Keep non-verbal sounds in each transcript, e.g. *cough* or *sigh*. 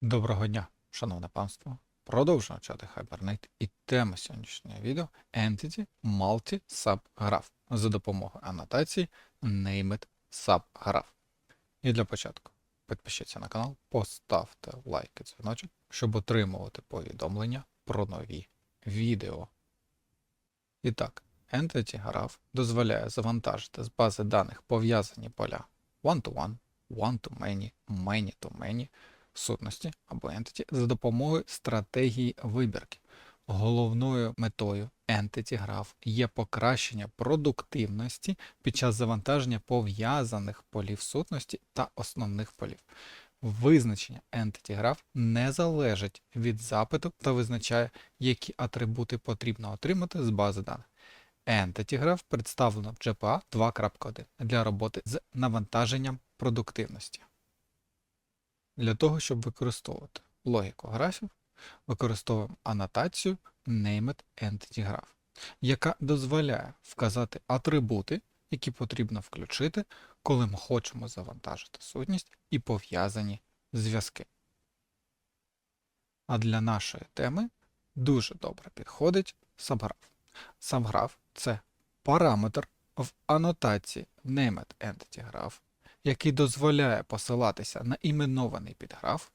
Доброго дня, шановне панство. Продовжуємо чати Hibernate і тема сьогоднішнього відео Entity Multi Subgraph за допомогою анотації Named Subgraph. І для початку підпишіться на канал, поставте лайк і дзвіночок, щоб отримувати повідомлення про нові відео. І так, Entity Graph дозволяє завантажити з бази даних пов'язані поля one-to-one, one-to-many, many-to-many, сутності або entity за допомогою стратегії вибірки. Головною метою Entity Graph є покращення продуктивності під час завантаження пов'язаних полів сутності та основних полів. Визначення Entity Graph не залежить від запиту та визначає, які атрибути потрібно отримати з бази даних. Entity Graph представлено в GPA 2.1 для роботи з навантаженням продуктивності. Для того, щоб використовувати логіку графів, використовуємо анотацію Named яка дозволяє вказати атрибути, які потрібно включити, коли ми хочемо завантажити сутність і пов'язані зв'язки. А для нашої теми дуже добре підходить subgraph. Subgraph – це параметр в анотації Named який дозволяє посилатися на іменований підграф,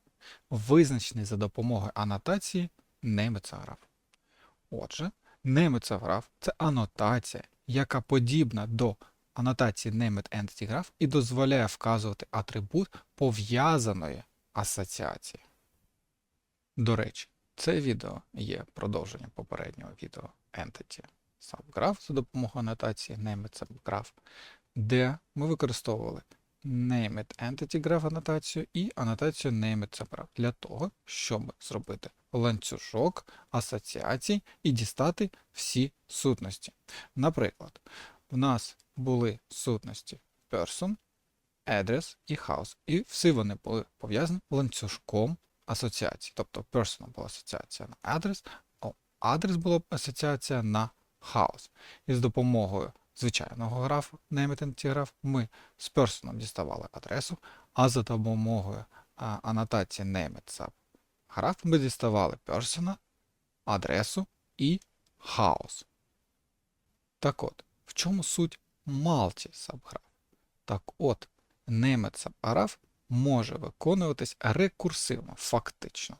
визначений за допомогою анотації немецограф. Отже, немецограф – це анотація, яка подібна до анотації Named Entity Graph і дозволяє вказувати атрибут пов'язаної асоціації. До речі, це відео є продовженням попереднього відео Entity Subgraph за допомогою анотації Named Subgraph, де ми використовували Named Entity Graph анотацію і анотацію Named Subgraph для того, щоб зробити ланцюжок асоціацій і дістати всі сутності. Наприклад, в нас були сутності person, address і house, і всі вони були пов'язані ланцюжком асоціацій. Тобто person була асоціація на адрес, адрес була асоціація на house. І з допомогою звичайного графу, Entity Graph, ми з person діставали адресу, а за допомогою анотації Named Subgraph ми діставали person, адресу і house. Так от, в чому суть multi-subgraph? Так от, Named Subgraph може виконуватись рекурсивно, фактично.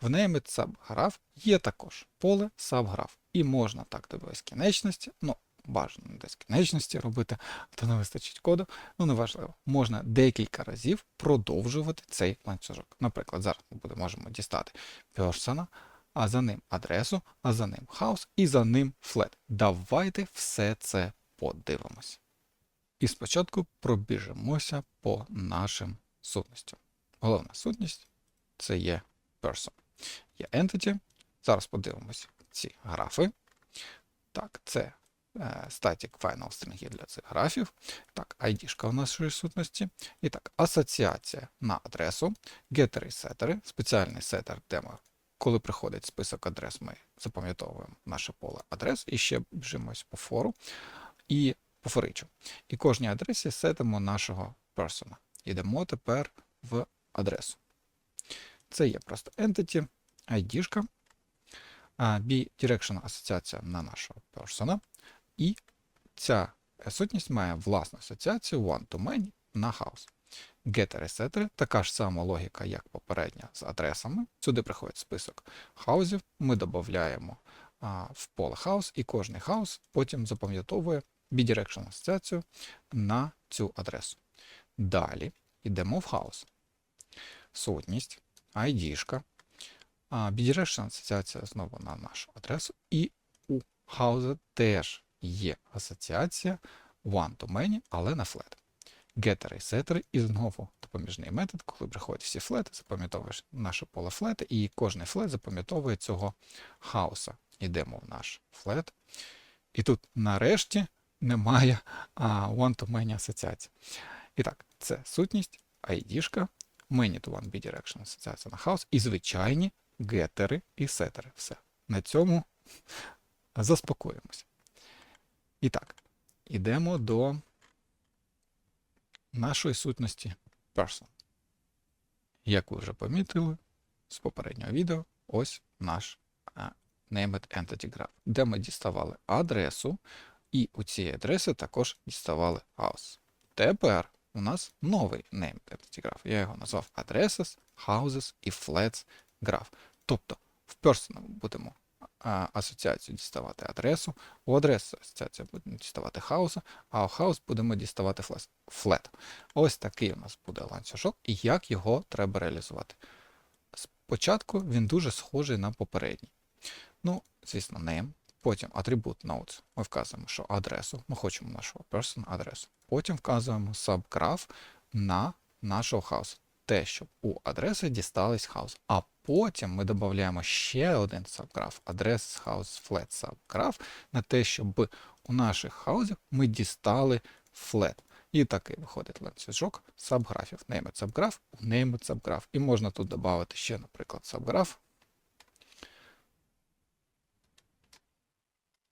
В Named Subgraph є також поле subgraph. І можна так до безкінечності, ну, бажано до безкінечності робити, то не вистачить коду, ну неважливо. Можна декілька разів продовжувати цей ланцюжок. Наприклад, зараз ми будемо, можемо дістати persona, а за ним адресу, а за ним house і за ним flat. Давайте все це подивимось. І спочатку пробіжимося по нашим сутностям. Головна сутність це є person. Є entity. Зараз подивимося ці графи. Так, це static final string для цих графів. Так, ID-шка у нашої сутності. І так, асоціація на адресу, getter і сеттери, спеціальний сеттер, де ми, коли приходить список адрес, ми запам'ятовуємо наше поле адрес і ще біжимось по фору і по форичу. І кожній адресі сетимо нашого persona. Йдемо тепер в адресу. Це є просто entity, ID-шка, B-Direction асоціація на нашого persona. І ця сутність має власну асоціацію one-to-many на house. Getter і setter така ж сама логіка, як попередня з адресами. Сюди приходить список хаузів, ми додаємо в поле house, і кожний хаус потім запам'ятовує B-Direction асоціацію на цю адресу. Далі йдемо в хаус. Сутність, ID-шка, Bidirectional асоціація знову на нашу адресу, і у хауза теж є асоціація one-to-many, але на флет. Getter і setter, і знову допоміжний метод, коли приходять всі флети, запам'ятовуєш наше поле флети, і кожний флет запам'ятовує цього хауса. Йдемо в наш флет. І тут нарешті немає one-to-many асоціації. І так, це сутність, ID-шка, many-to-one bidirectional асоціація на хаус і звичайні гетери і сетери. Все. На цьому заспокоїмося. І так, йдемо до нашої сутності person. Як ви вже помітили, з попереднього відео ось наш а, Named Entity Graph, де ми діставали адресу, і у цієї адреси також діставали house. Тепер у нас новий Named Entity Graph. Я його назвав Addresses, Houses і Flats Graph. Тобто в Person будемо асоціацію діставати адресу, у адресу асоціацію будемо діставати house, а у house будемо діставати flat. Ось такий у нас буде ланцюжок, і як його треба реалізувати. Спочатку він дуже схожий на попередній. Ну, звісно, name. Потім атрибут nodes. Ми вказуємо, що адресу. Ми хочемо нашого person адресу. Потім вказуємо subgraph на нашого house. Те, щоб у адреси дістались house. А потім ми додаємо ще один subgraph, адрес house flat subgraph, на те, щоб у наших хаузів ми дістали flat. І такий виходить ланцюжок сабграфів. Named subgraph, named subgraph. І можна тут додати ще, наприклад, subgraph.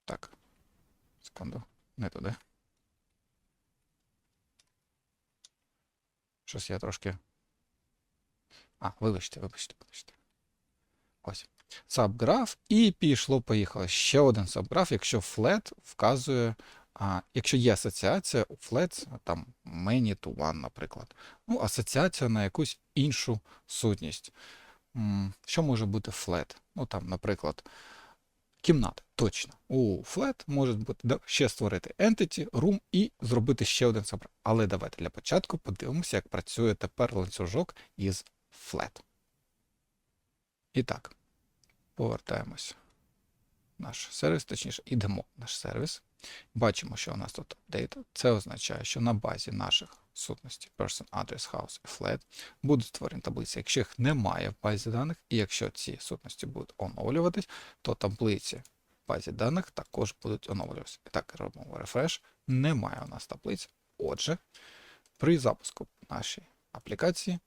Так. Секунду. Не туди. Щось я трошки. А, вибачте, вибачте, вибачте. Ось. Subgraph. І пішло, поїхало. Ще один subgraph, якщо flat вказує. А, якщо є асоціація у flat, там many to one, наприклад. Ну, асоціація на якусь іншу сутність. Що може бути flat? Ну, там, наприклад, кімнати. Точно. У flat може бути ще створити entity, room і зробити ще один subgraph. Але давайте для початку подивимося, як працює тепер ланцюжок із flat. І так, повертаємось наш сервіс, точніше, йдемо в наш сервіс. Бачимо, що у нас тут data. Це означає, що на базі наших сутностей person, address, house і flat будуть створені таблиці. Якщо їх немає в базі даних, і якщо ці сутності будуть оновлюватись, то таблиці в базі даних також будуть оновлюватися. І так, робимо refresh. Немає у нас таблиць. Отже, при запуску нашої аплікації,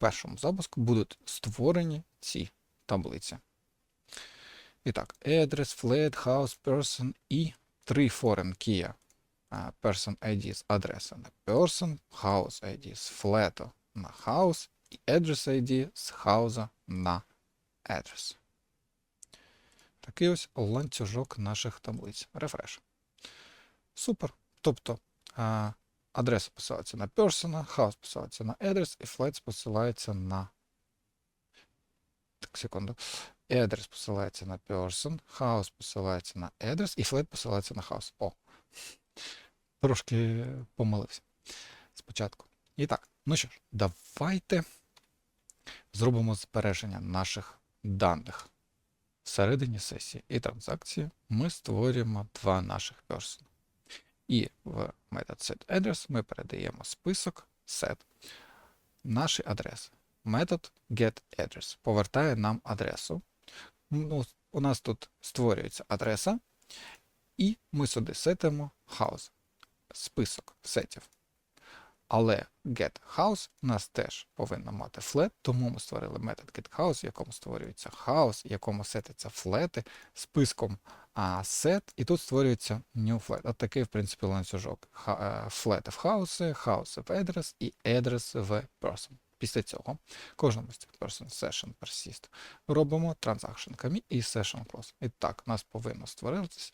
першому запуску будуть створені ці таблиці. І так, address, flat, house, person і три foreign key. Person ID з адреса на person, house ID з flat на house і address ID з house на address. Такий ось ланцюжок наших таблиць. Refresh. Супер. Тобто а, адреса посилається на person, house посилається на address, і flat посилається на. Так, секунду. Address посилається на person, house посилається на address, і flat посилається на house. О. Трошки помилився спочатку. І так, ну що ж, давайте зробимо збереження наших даних. Всередині сесії і транзакції ми створюємо два наших person. І в метод setAddress ми передаємо список set наші адреси. Метод getAddress повертає нам адресу. Ну, у нас тут створюється адреса, і ми сюди сетимо house, список сетів. Але getHouse у нас теж повинна мати flat, тому ми створили метод getHouse, в якому створюється house, в якому сетиться флети списком а, set, і тут створюється new flat. От такий, в принципі, ланцюжок. Флети в house, house в address і address в person. Після цього кожному з цих person session persist робимо transaction commit і session close. І так, у нас повинно створитися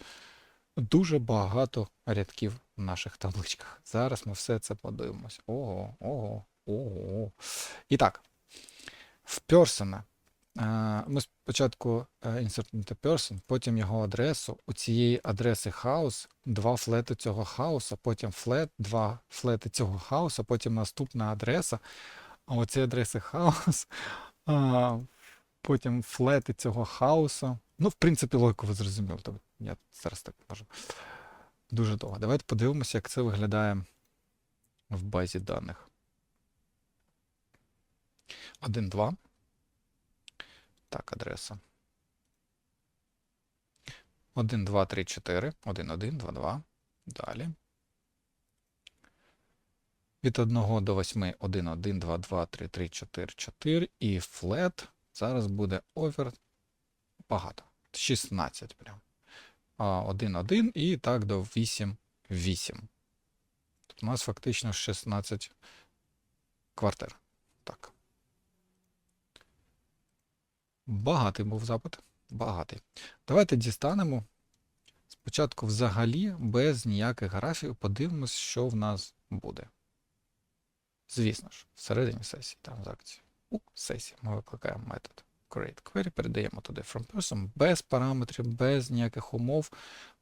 дуже багато рядків в наших табличках. Зараз ми все це подивимося. Ого, ого, ого. І так, в е, ми спочатку інсертнути person, потім його адресу. У цієї адреси house, два флети цього хауса, потім флет, два флети цього хауса, потім наступна адреса. А оці адреси хаус, а, потім флети цього хауса. Ну, в принципі, логіку ви зрозуміли. Я зараз так можу. Дуже довго. Давайте подивимося, як це виглядає в базі даних. 1, 2. Так, адреса. 1, 2, 3, 4. 1, 1, 2, 2. Далі. Від 1 до 8 1, 1, 2, 2, 3, 3, 4, 4. І flat зараз буде over багато. 16 прям. 1, 1 і так до 8, 8. Тобто у нас фактично 16 квартир. Так. Багатий був запит. Багатий. Давайте дістанемо спочатку взагалі без ніяких графів, подивимось, що в нас буде. Звісно ж, всередині сесії транзакції. У сесії ми викликаємо метод create query, передаємо туди from person без параметрів, без ніяких умов.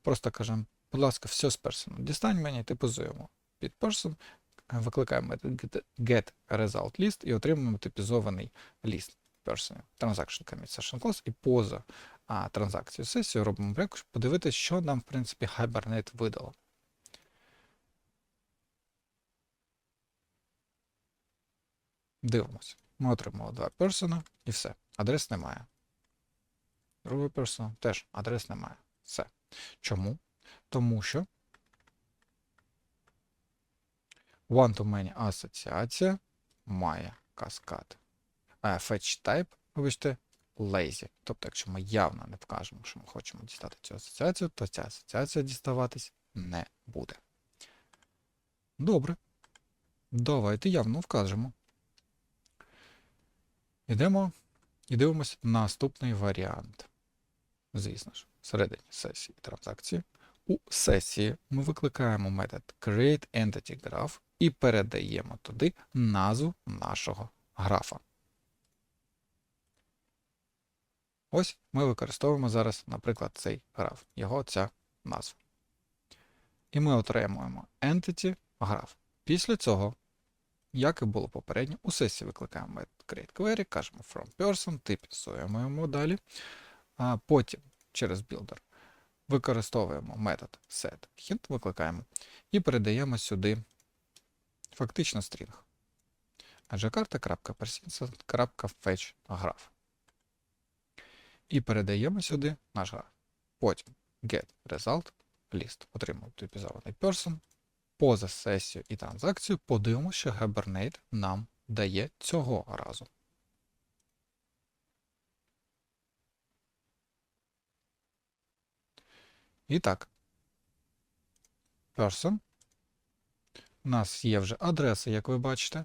Просто кажемо, будь ласка, все з person. Дістань мені, типізуємо під person, викликаємо метод get- result list і отримуємо типізований ліст person. Transaction commit session clause і поза а, транзакцію сесію робимо брек, щоб подивитися, що нам, в принципі, Hibernate видало. Дивимося. Ми отримали два персона і все. Адрес немає. Другий персон теж адрес немає. Все. Чому? Тому що one-to-many асоціація має каскад. Fetch type, вибачте, lazy. Тобто, якщо ми явно не вкажемо, що ми хочемо дістати цю асоціацію, то ця асоціація діставатись не буде. Добре. Давайте явно вкажемо. Йдемо і дивимося наступний варіант. Звісно ж, всередині сесії транзакції. У сесії ми викликаємо метод create entity graph і передаємо туди назву нашого графа. Ось ми використовуємо зараз, наприклад, цей граф, його ця назва. І ми отримуємо entity граф. Після цього як і було попередньо, у сесії викликаємо create query, кажемо from person, типізуємо йому далі. А потім через builder використовуємо метод setHint, викликаємо і передаємо сюди фактично стрінг. Адже карта.persistence.fetch граф. І передаємо сюди наш граф. Потім get result list. Отримав типізований person, поза сесію і транзакцію, подивимося, що Hibernate нам дає цього разу. І так. Person. У нас є вже адреса, як ви бачите.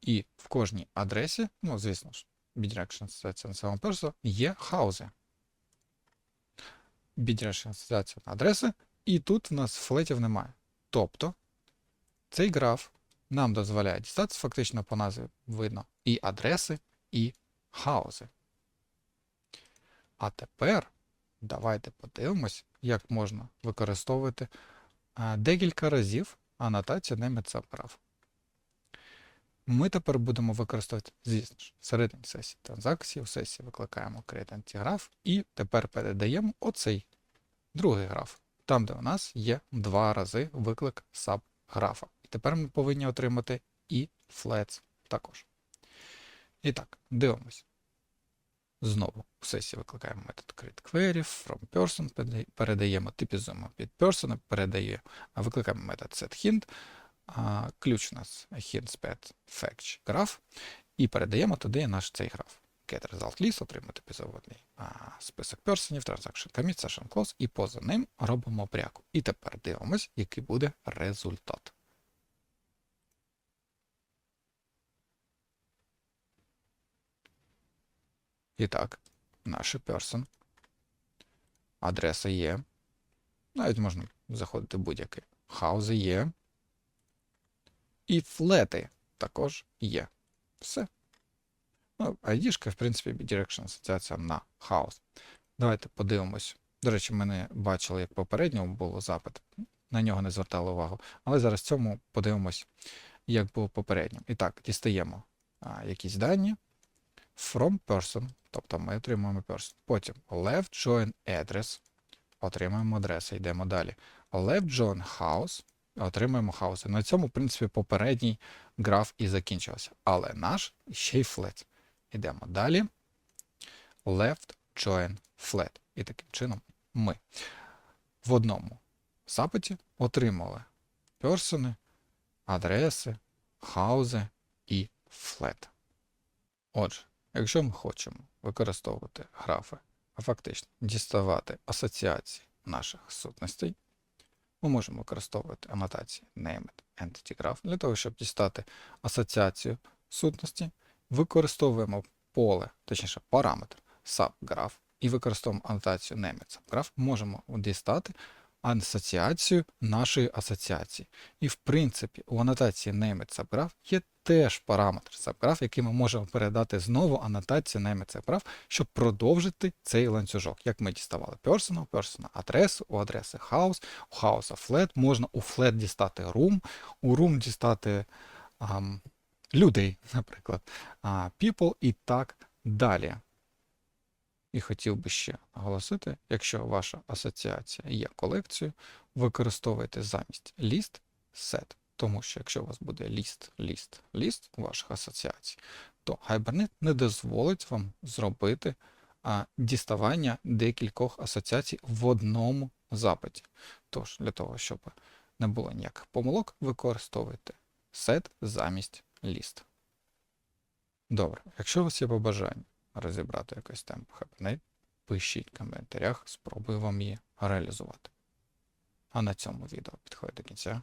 І в кожній адресі, ну, звісно ж, bidirection асоціація на самому персу, є хаузи. Bidirection асоціація на адреси, і тут в нас флетів немає. Тобто цей граф нам дозволяє дістатися фактично по назві видно і адреси, і хаузи. А тепер давайте подивимось, як можна використовувати декілька разів анотацію Nemetz прав. Ми тепер будемо використовувати, звісно ж, всередині сесії транзакції, в сесії викликаємо create anti-граф і тепер передаємо оцей другий граф там, де у нас є два рази виклик саб-графа. І тепер ми повинні отримати і flats також. І так, дивимось. Знову у сесії викликаємо метод createQuery, from person, передаємо, типізуємо під person, передаємо, викликаємо метод setHint, ключ у нас hint fetch graph, і передаємо туди наш цей граф get result list, отримати типізований список персонів, transaction commit, session close, і поза ним робимо пряку. І тепер дивимось, який буде результат. І так, наш person. Адреса є. Навіть можна заходити будь-який. Хаузи є. І флети також є. Все. Ну, ID, в принципі, Bidirection асоціація на хаос. Давайте подивимось. До речі, ми не бачили, як попередньому було запит, на нього не звертали увагу. Але зараз в цьому подивимось, як було попередньо. І так, дістаємо а, якісь дані. From person, тобто ми отримуємо person. Потім left join address. Отримуємо адресу, йдемо далі. Left join house. Отримуємо house. На цьому, в принципі, попередній граф і закінчився. Але наш ще й flat. Йдемо далі. Left join flat. І таким чином ми в одному запиті отримали персони, адреси, хаузи і flat. Отже, якщо ми хочемо використовувати графи, а фактично діставати асоціації наших сутностей, ми можемо використовувати анотації named entity graph для того, щоб дістати асоціацію сутності використовуємо поле, точніше параметр subgraph і використовуємо анотацію name subgraph, можемо дістати асоціацію нашої асоціації. І в принципі у анотації name subgraph є теж параметр subgraph, який ми можемо передати знову анотацію name subgraph, щоб продовжити цей ланцюжок. Як ми діставали person, у адресу, у адреси house, у house flat, можна у flat дістати room, у room дістати ам, людей, *laughs* наприклад, people і так далі. І хотів би ще наголосити, якщо ваша асоціація є колекцією, використовуйте замість list set. Тому що якщо у вас буде list, list у ваших асоціацій, то Hibernate не дозволить вам зробити а, діставання декількох асоціацій в одному запиті. Тож, для того, щоб не було ніяких помилок, використовуйте set замість list. Добре, якщо у вас є побажання розібрати якусь тему Hibernate, пишіть в коментарях, спробую вам її реалізувати. А на цьому відео підходить до кінця.